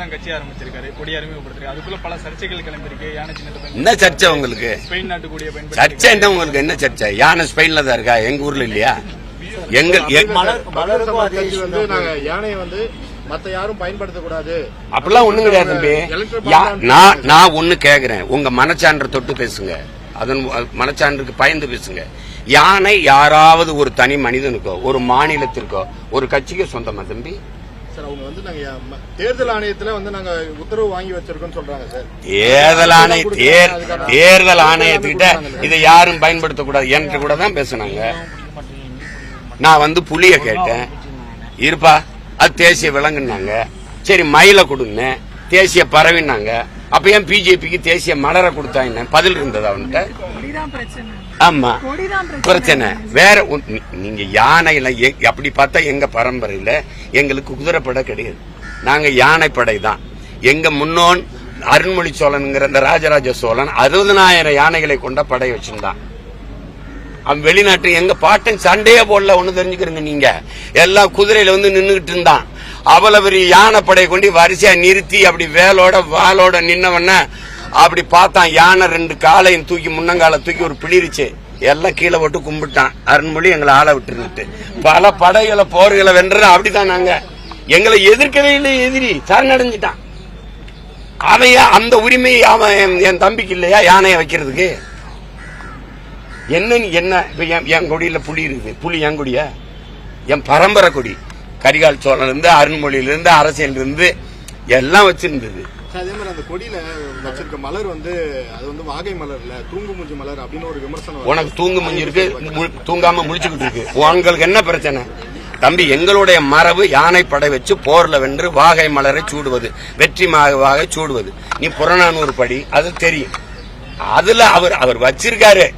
தான் கட்சி ஆரம்பிச்சிருக்காரு. கொடி அறிமுகப்படுத்திருக்காரு அதுக்குள்ள பல சர்ச்சைகள் கிளம்பியிருக்கு யானை சின்னத்தை என்ன சர்ச்சை உங்களுக்கு? ஸ்பெயின் நாட்டு கொடியை பயன்படுத்தி சர்ச்சை என்ன உங்களுக்கு? என்ன சர்ச்சை? யானை ஸ்பெயின்ல தான் இருக்கா? எங்க ஊர்ல இல்லையா? எங்க வந்து நாங்க யானையை வந்து மத்த யாரும் பயன்படுத்தக்கூடாது. அப்படிலாம் ஒண்ணும் கிடையாது தம்பி. நான் நான் ஒண்ணு கேக்குறேன். உங்க மனச்சான்று தொட்டு பேசுங்க. அதன் மனச்சான்றுக்கு பயந்து பேசுங்க. யானை யாராவது ஒரு தனி மனிதனுக்கோ ஒரு மாநிலத்திற்கோ ஒரு கட்சிக்கு சொந்தமா தம்பி? சார் அவங்க வந்து நாங்க தேர்தல் ஆணையத்துல வந்து நாங்க உத்தரவு வாங்கி வச்சிருக்கோம்னு சொல்றாங்க சார். தேர்தல் ஆணைய தேர் தேர்தல் ஆணையத்துக்கிட்ட இதை யாரும் பயன்படுத்தக்கூடாது என்று கூட தான் பேசுனாங்க. நான் வந்து புலிய கேட்டேன். இருப்பா அது தேசிய விலங்குனாங்க சரி மயில கொடுங்க. தேசிய பறவைனாங்க அப்ப ஏன் பிஜேபிக்கு தேசிய மலரை கொடுத்தா என்ன? பதில் இருந்தது அவன்கிட்ட? ஆமா. பிரச்சனை. வேற நீங்க யானையில அப்படி பார்த்தா எங்க பரம்பரையில எங்களுக்கு குதிரைப்படை கிடையாது. நாங்க யானைப்படை தான். எங்க முன்னோன் அருண்மொழி சோழனுங்கிற இந்த ராஜராஜ சோழன் அறுபதனாயிரம் யானைகளை கொண்ட படை வச்சிருந்தான். அவன் வெளிநாட்டு எங்க பாட்டன் சண்டையே போடல ஒண்ணு தெரிஞ்சுக்கிறீங்க நீங்க. எல்லாம் குதிரையில வந்து நின்னுகிட்டு இருந்தான். அவ்வளவு பெரிய யானைப்படையை கொண்டு வரிசையா நிறுத்தி அப்படி வேலோட வாளோட நின்னவன அப்படி பார்த்தான். யானை ரெண்டு காலையும் தூக்கி முன்னங்கால தூக்கி ஒரு பிளிருச்சு. எல்லாம் கீழே போட்டு கும்பிட்டான். அருண்மொழி எங்களை ஆள விட்டுருந்துட்டு. பல படைகளை போர்களை வென்றது அப்படிதான் நாங்க. எங்களை எதிர்க்கவே இல்லை எதிரி. சரணடைஞ்சிட்டான். அவன் அந்த உரிமை அவன் என்- என் தம்பிக்கு இல்லையா? யானையை வைக்கிறதுக்கு. என்ன என்ன? இப்ப என் என் கொடியில புலி இருக்குது. புலி என் கொடியா? என் பரம்பரை கொடி. கரிகால் சோழன் இருந்து அருண்மொழியில இருந்து அரசியல் இருந்து எல்லாம் வச்சிருந்தது. சார், அதே மாதிரி அந்த கொடியில வச்சிருக்க மலர் வந்து அது வந்து வாகை மலர் இல்ல தூங்கு மூஞ்சி மலர் அப்படின்னு ஒரு விமர்சனம். உனக்கு தூங்கு முஞ்சி இருக்கு தூங்காம முழிச்சுக்கிட்டு இருக்கு. உங்களுக்கு என்ன பிரச்சனை? தம்பி எங்களுடைய மரபு யானை படை வச்சு போர்ல வென்று வாகை மலரை சூடுவது வெற்றி மா- வாகை சூடுவது. நீ புறநானூறு படி அது தெரியும். அதுல அவர் அவர் வச்சிருக்காரு.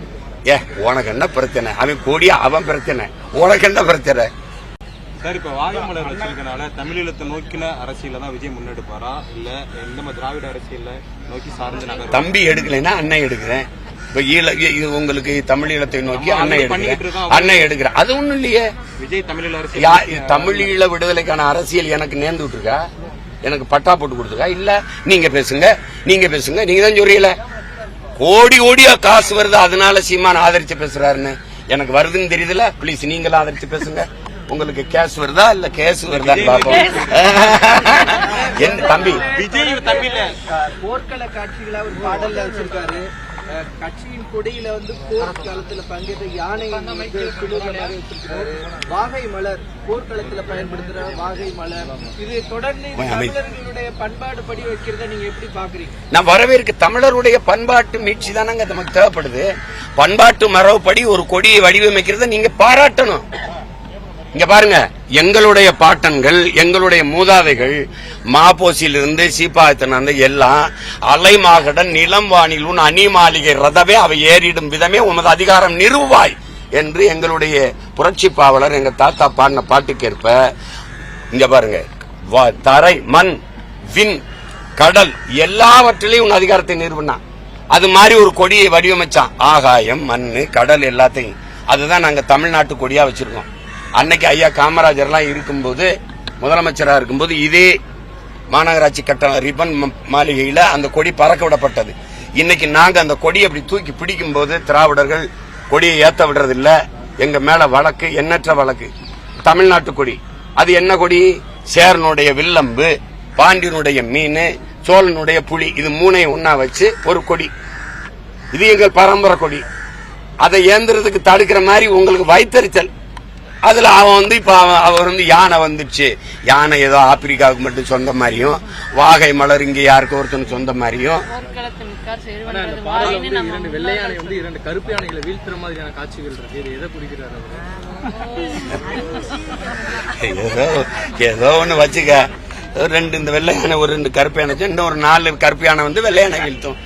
ஏ உனக்கு என்ன பிரச்சனை? அவன் கொடிய அவன் பிரச்சனை. உனக்கு என்ன பிரச்சனை? சார் இப்ப வாகமலர் வச்சிருக்கனால தமிழீழத்தை நோக்கின அரசியல தான் விஜய் முன்னெடுப்பாரா? இல்ல மாதிரி திராவிட அரசியல்ல நோக்கி சார்ந்த நகர் தம்பி எடுக்கலைன்னா அண்ணன் எடுக்கிறேன். இப்ப ஈழ இது உங்களுக்கு தமிழீழத்தை நோக்கி அண்ணன் எடுக்கிறேன். அண்ணன் எடுக்கிறேன். அது ஒண்ணும் இல்லையே. விஜய் தமிழீழ அரசியல் தமிழீழ விடுதலைக்கான அரசியல் எனக்கு நேர்ந்து விட்டுருக்கா? எனக்கு பட்டா போட்டு கொடுத்துருக்கா? இல்ல நீங்க பேசுங்க. நீங்க பேசுங்க. நீங்க தான் சொல்றீங்கள. கோடி கோடியா காசு வருது அதனால சீமான் ஆதரிச்சு பேசுறாருன்னு. எனக்கு வருதுன்னு தெரியுதுல. ப்ளீஸ் நீங்களும் ஆதரிச்சு பேசுங்க. உங்களுக்கு கேஸ் வருதா இல்ல கேஸ் வருதான்னு பாப்போம். என்ன தம்பி. விஜய் தமிழ்ல போர்க்கள காட்சிகளை அவர் பாடல்ல வச்சிருக்காரு. கட்சியின் கொடியில வந்து போர் காலத்துல பங்கேற்ற யானை வச்சிருக்காரு வாகை மலர் போர்க்களத்துல பயன்படுத்துற வாகை மலர். இது தொடர்ந்து தமிழர்களுடைய பண்பாடு படி வைக்கிறத நீங்க எப்படி பாக்குறீங்க? நான் வரவேற்க தமிழருடைய பண்பாட்டு மீட்சி தானங்க நமக்கு தேவைப்படுது. பண்பாட்டு மரபுப்படி ஒரு கொடியை வடிவமைக்கிறத நீங்க பாராட்டணும். இங்க பாருங்க எங்களுடைய பாட்டன்கள் எங்களுடைய மூதாதைகள் மாப்போசியிலிருந்து சீப்பாயத்தினந்து எல்லாம் அலைமாகடன் நிலம் வானில் உன் அணி மாளிகை ரதவே அவை ஏறிடும் விதமே உமது அதிகாரம் நிறுவாய் என்று எங்களுடைய புரட்சி பாவலர் எங்க தாத்தா பாடின பாட்டுக்கேற்ப இங்க பாருங்க தரை மண் விண் கடல் எல்லாவற்றிலையும் உன் அதிகாரத்தை நிறுவனான். அது மாதிரி ஒரு கொடியை வடிவமைச்சான். ஆகாயம் மண் கடல் எல்லாத்தையும். அதுதான் நாங்க தமிழ்நாட்டு கொடியா வச்சிருக்கோம். அன்னைக்கு ஐயா காமராஜர்லாம் இருக்கும்போது முதலமைச்சராக இருக்கும்போது இதே மாநகராட்சி கட்டண ரிப்பன் மாளிகையில் மாளிகையில அந்த கொடி பறக்க விடப்பட்டது இன்னைக்கு நாங்க அந்த கொடியை அப்படி தூக்கி பிடிக்கும் போது திராவிடர்கள் கொடியை ஏத்த விடுறது இல்ல எங்க மேல வழக்கு எண்ணற்ற வழக்கு. தமிழ்நாட்டு கொடி. அது என்ன கொடி? சேரனுடைய வில்லம்பு பாண்டியனுடைய மீன் சோழனுடைய புலி. இது மூணையும் ஒன்னா வச்சு ஒரு கொடி. இது எங்கள் பரம்பரை கொடி. அதை ஏந்துறதுக்கு தடுக்கிற மாதிரி உங்களுக்கு வைத்தறிச்சல் அதுல அவன் வந்து இப்ப அவன் அவர் வந்து யானை வந்துச்சு. யானை ஏதோ ஆப்பிரிக்காவுக்கு மட்டும் சொந்த மாதிரியும் வாகை மலர் இங்க யாருக்கும் ஒருத்தனுக்கு சொந்த மாதிரியும். ஏதோ ஏதோ ஒண்ணு வச்சுக்க. ரெண்டு இந்த வெள்ளை யானை ஒரு ரெண்டு கருப்பு யானை இன்னும் ஒரு நாலு கருப்பு யானை வந்து வெள்ளை யானை வீழ்த்தும்